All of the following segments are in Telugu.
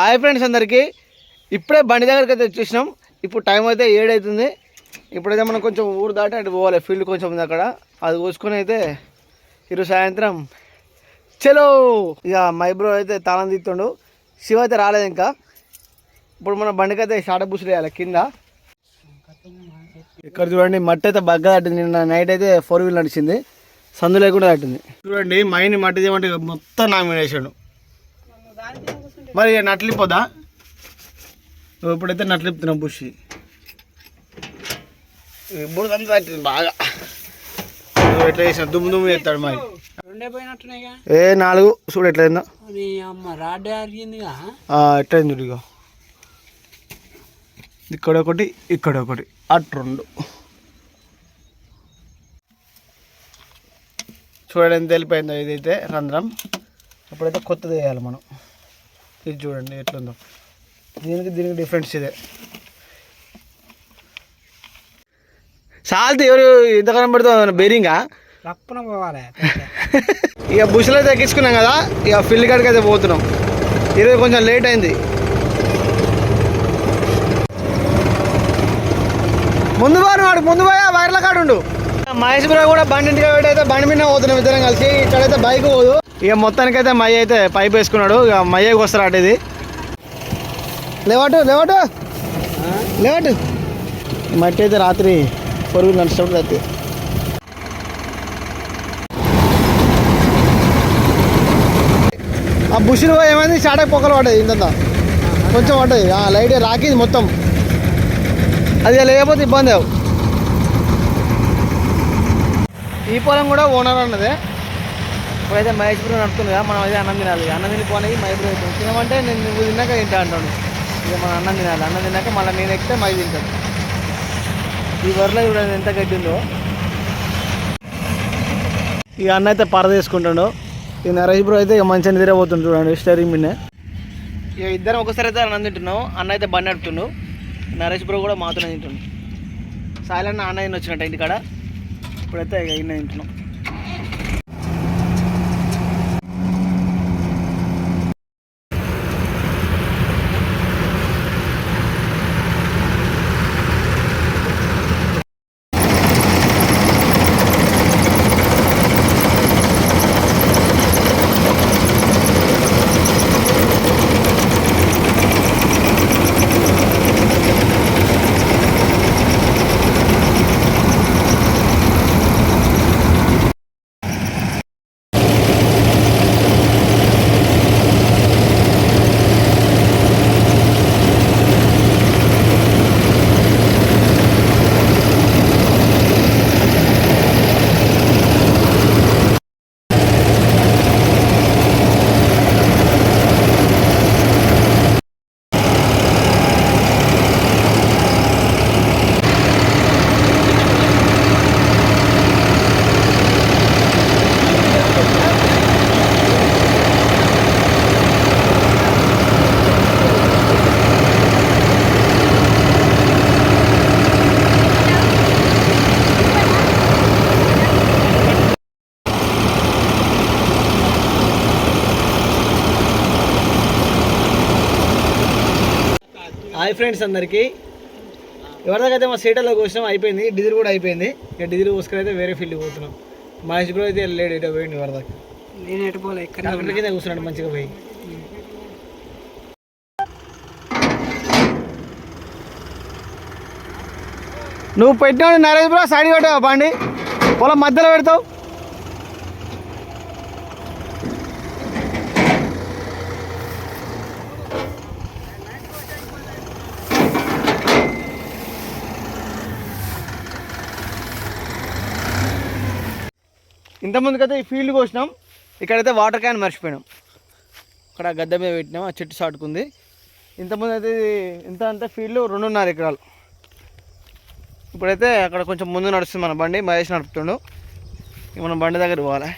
హాయ్ ఫ్రెండ్స్ అందరికీ. ఇప్పుడే బండి దగ్గరికి అయితే వచ్చేసినాం. ఇప్పుడు టైం అయితే ఏడైతుంది. ఇప్పుడైతే మనం కొంచెం ఊరు దాటి అటు పోవాలి. ఫీల్డ్ కొంచెం ఉంది అక్కడ. అది కోసుకొని అయితే ఈరోజు సాయంత్రం చలో! ఇక మై బ్రో అయితే తాళం తీస్తుండు. శివ అయితే రాలేదు ఇంకా. ఇప్పుడు మన బండికి అయితే షాట బుసులు వేయాలి కింద. ఇక్కడ చూడండి మట్టి అయితే బగ్గ దాటింది. నిన్న నైట్ అయితే ఫోర్ వీల్ నడిచింది. సందు లేకుండా దాటింది. చూడండి మైని మట్టి చేయమంటే మొత్తం నామినేషన్. మరి ఇక నట్లిపోదా? నువ్వు ఇప్పుడైతే నట్లిపుతున్నావు బుషి. ఇప్పుడు అంతా బాగా. ఎట్లా చేసిన దుమ్ము దుమ్ము చేస్తాడు మరి. ఏ నాలుగు. చూడు ఎట్లయిందో. ఎట్లయింది చూడు ఇగో. ఇక్కడ ఒకటి ఇక్కడ ఒకటి అటు రెండు. చూడండి ఎంత వెళ్ళిపోయిందో ఇదైతే రంధ్రం. అప్పుడైతే కొత్తది వేయాలి మనం. ఇది చూడండి ఎట్లుందో. దీనికి దీనికి డిఫరెన్స్ ఇదే. సాల్తీ ఎవరు ఎంతకాలం పెడతావు బేరింగా? రప్పున పోవాలి. ఇక బుషలు అయితే ఎక్కించుకున్నాం కదా ఇక ఫీల్డ్ కాడికి అయితే పోతున్నాం. ఈరోజు కొంచెం లేట్ అయింది. ముందు వారు వాడు ముందు పోయా వైర్ల కాడు మహేష్ బ్రో కూడా బండి ఇంటికి అయితే బండి మీద పోతున్నాం ఇద్దరం కలిసి ఇక్కడైతే బైక్ పోదు. ఇక మొత్తానికి అయితే మయ్య అయితే పైప్ వేసుకున్నాడు. ఇక మయ్యకి అటు ఇది. లేవటు లేవటు. లేవటు. మట్టి అయితే రాత్రి పొరుగు నడిచినప్పుడు అయితే ఆ బుషులు ఏమైంది? షాటక్ పొక్కలు పడ్డాయి ఇంత కొంచెం పడ్డాయి. ఆ లైట్ రాకింది మొత్తం. అది లేకపోతే ఇబ్బంది అవు. ఈ పొలం కూడా ఓనర్ అన్నదే. ఇప్పుడైతే మహేష్పురం నడుతుంది కదా మనం అయితే అన్నం తినాలి. అన్నం తినిపోయి మహేశ్వరం అవుతుంది తినమంటే నేను నువ్వు తిన్నాక తింటా అంటాను ఇక మనం అన్నం తినాలి. అన్నం తిన్నాక మళ్ళీ నేను ఎక్కితే మై తింటాను ఈ వరలో చూడండి ఎంత గడ్డి ఉందో. ఇక అన్న అయితే పరద వేసుకుంటాడు ఈ నరేష్ బ్రో అయితే ఇక మంచిగా నిద్రపోతుండు చూడండి స్టరింగ్ మిన్నే ఇక ఇద్దరం ఒకసారి అయితే అన్నం తింటున్నాం. అన్న అయితే బండి నడుపుతుండు. నరేష్ బ్రో కూడా మాతోనే తింటుండు. సాయిలన్న అన్న తిని వచ్చినట్టు ఇంటికాడ. ఇప్పుడైతే ఇక ఇన్న తింటున్నాం. హాయ్ ఫ్రెండ్స్ అందరికీ. ఎవరిదాకైతే మా సీటర్లో కూర్చున్నాం అయిపోయింది. డీజిల్ కూడా అయిపోయింది. ఇక డీజిల్ పోసుకొని అయితే వేరే ఫీల్డ్ పోతున్నాం. మహేష్ బ్రో అయితే వెళ్ళాడు ఇటో పోయింది ఎవరిదాకా నేను ఎటు పోలే ఇక్కడ డాక్టర్ కింద కూర్చున్నాడు మంచిగా పోయి. నువ్వు పెట్టినాడు నరేష్ బ్రో సైడ్ పెట్టావు బండి? పొలం మధ్యలో పెడతావు. ఇంతకుముందుకైతే ఈ ఫీల్డ్ కోసినాం ఇక్కడైతే వాటర్ క్యాన్ మర్చిపోయినాం. అక్కడ గద్దె మీద పెట్టినాం ఆ చెట్టు సాటుకుంది. ఇంతకుముందు అయితే ఇంత అంతా ఫీల్డ్ రెండున్నర ఎకరాలు. ఇప్పుడైతే అక్కడ కొంచెం ముందు నడుస్తుంది మన బండి మహేష్ నడుపుతుండు. ఇక మనం బండి దగ్గర పోవాలి?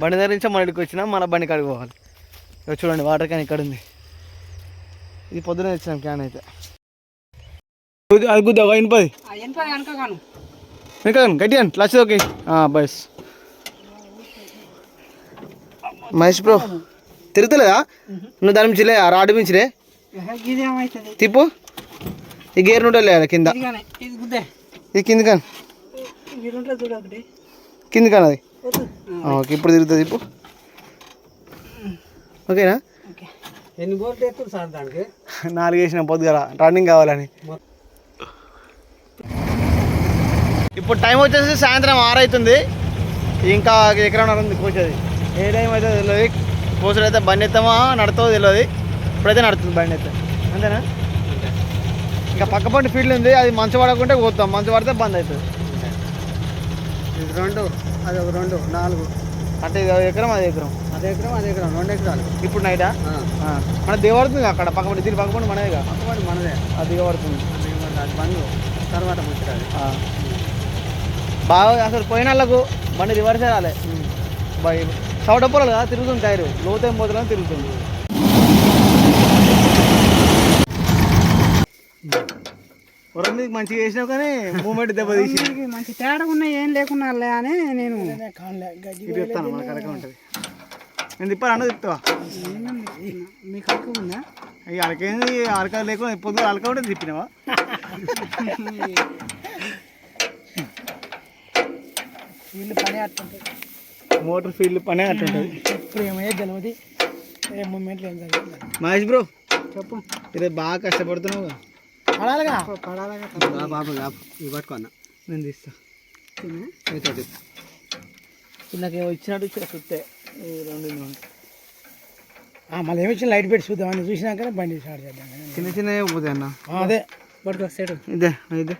బండి దగ్గర నుంచి మన ఇక్కడికి వచ్చినాం మన బండి కాడికి పోవాలి. ఇక్కడ చూడండి వాటర్ క్యాన్ ఇక్కడ ఉంది ఇది పొద్దున తెచ్చినాం క్యాన్ అయితే. అది గుద్దా ఇనుపది. ఎంత కనుక కాను ఇంకా గట్టి అండి. లక్ష ఓకే. బస్ మహేష్ బ్రో తిరుగుతలేదా? నువ్వు దాని మించిలే ఆ రాడు మించిలే తిప్పు. ఈ గేర్ నుండే కింద. ఇది ఇది కింది కానీ కింది కానీ అది ఓకే ఇప్పుడు తిరుగుతుంది తిప్పు. ఓకేనా? ఎన్ని సార్ దానికి? నాలుగు వేసిన పొద్దుగల రన్నింగ్ కావాలని. ఇప్పుడు టైం వచ్చేసి సాయంత్రం ఆరు అవుతుంది ఇంకా ఎకరం ఉంది కోసేది ఏ టైం అయితే తెలియదు. కోసుడు అయితే బండి ఎత్తామా నడుతుందో తెలియదు. ఇప్పుడైతే నడుతుంది బండి అయితే. అంతేనా? ఇంకా పక్క పంట ఫీల్డ్ ఉంది. అది మంచు పడకుంటే పోతాం. మంచు పడితే బంద్ అవుతుంది ఇది రెండు. అది ఒక రెండు. నాలుగు. అంటే ఇది ఎకరం అది ఎకరం. అదే ఎకరం అదే ఎకరం. రెండు ఎకరాలు. ఇప్పుడు నైటా? మన దిగబడుతుంది అక్కడ పక్క పంట దీని మనదేగా పక్కబడి మనదే అది దిగబడుతుంది అది బంధు తర్వాత ముచ్చరాది ఆ. బాగా అసలు పోయిన వాళ్ళకు బండి రివర్సే రాలే బాయ్ సౌడ పొలాలు కదా తిరుగుతుంది టైరు. లోతేం పోతున్నా తిరుగుతుంది. వరంది మంచిగా వేసినావు కానీ మూమెంట్ దెబ్బ తీసి దీనికి మంచి తేడా ఉన్నా ఏం లేకున్నా లే అని నేను ఇది చెప్తాను మన కరెక్ట్ ఉంటుంది. నేను తిప్పాను అన్న తిప్పుతావా? మీకు హక్కు ఉందా? ఇక అరక లేకుండా పొద్దుగా అరక ఉంటే తిప్పినావా? వీళ్ళు పని ఆడుతుంటారు మోటార్ ఫీల్డ్ పనే అట్టుంటుంది. ఇప్పుడు ఏమయ్యే తెలియదు ఏ మూమెంట్లు ఏం జరిగింది మహేష్ బ్రో చెప్పు. ఇదే బాగా కష్టపడుతున్నావు. పడాలిగా? పడాలిగా బాబు ఇవి పట్టుకున్నా నేను తీస్తా. నాకు ఇచ్చినట్టు ఇచ్చిన ఈ రెండు. మళ్ళీ ఏమి వచ్చిన లైట్ పెట్టి చూద్దామని చూసినాకనే బండి స్టార్ట్ చేద్దాం చిన్న చిన్నవి పోతాయి అన్న. అదే పట్టుకో సైడ్ ఇదే ఇదే.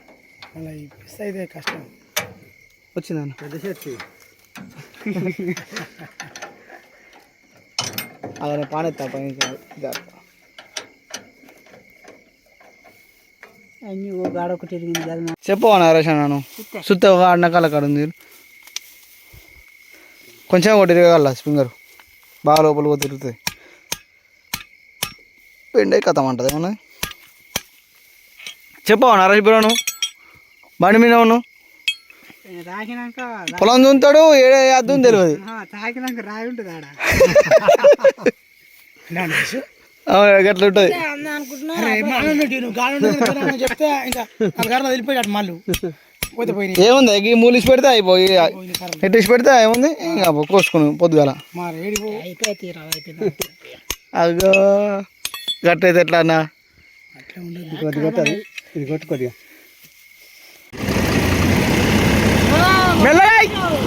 మళ్ళీ మిస్ అయితే కష్టం. వచ్చిందన్న. పెద్ద చేతి అదే పానెత్తా పని జాగ్రత్త అన్ని ఓ గాడ ఒకటి తిరిగింది కదా చెప్పు నరేష్ అన్నాను సుత్త. ఒక అన్నకాల కాడ ఉంది కొంచెం ఒకటి తిరగల స్ప్రింగర్ బాగా లోపల పోతే తిరుగుతుంది పెండే కథం అంటది ఏమన్నది చెప్పవా నరేష్ బ్రో నువ్వు. బండి మీద ఉన్నావు పొలం దుంతాడు ఏడే అద్దం తెలియదు తాకినాక రాయి ఉంటుంది ఆడ. అవును, గట్ల ఉంటుంది. చెప్తే ఇంకా నాలుగు వెళ్ళిపోయాడు మళ్ళీ. పోతే పోయి ఏముంది ఈ మూలిసి పెడితే అయిపోయి ఎట్టిసి పెడితే ఏముంది? ఇంకా కోసుకుని పొద్దుగాల. మా రేడి అయిపోయి తీరా అయిపోయింది అగో గట్టయితే ఎట్లా అన్న? ఇది కొట్టు కొద్దిగా మెల్లగా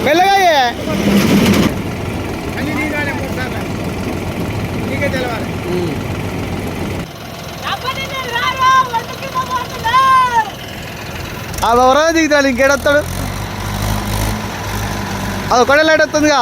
మెల్లగా అయ్యే. నీకే తెలవాలి అది ఎవరో దిగుతాడు ఇంకేడొస్తాడు అది ఒకటే లైట్ వస్తుందిగా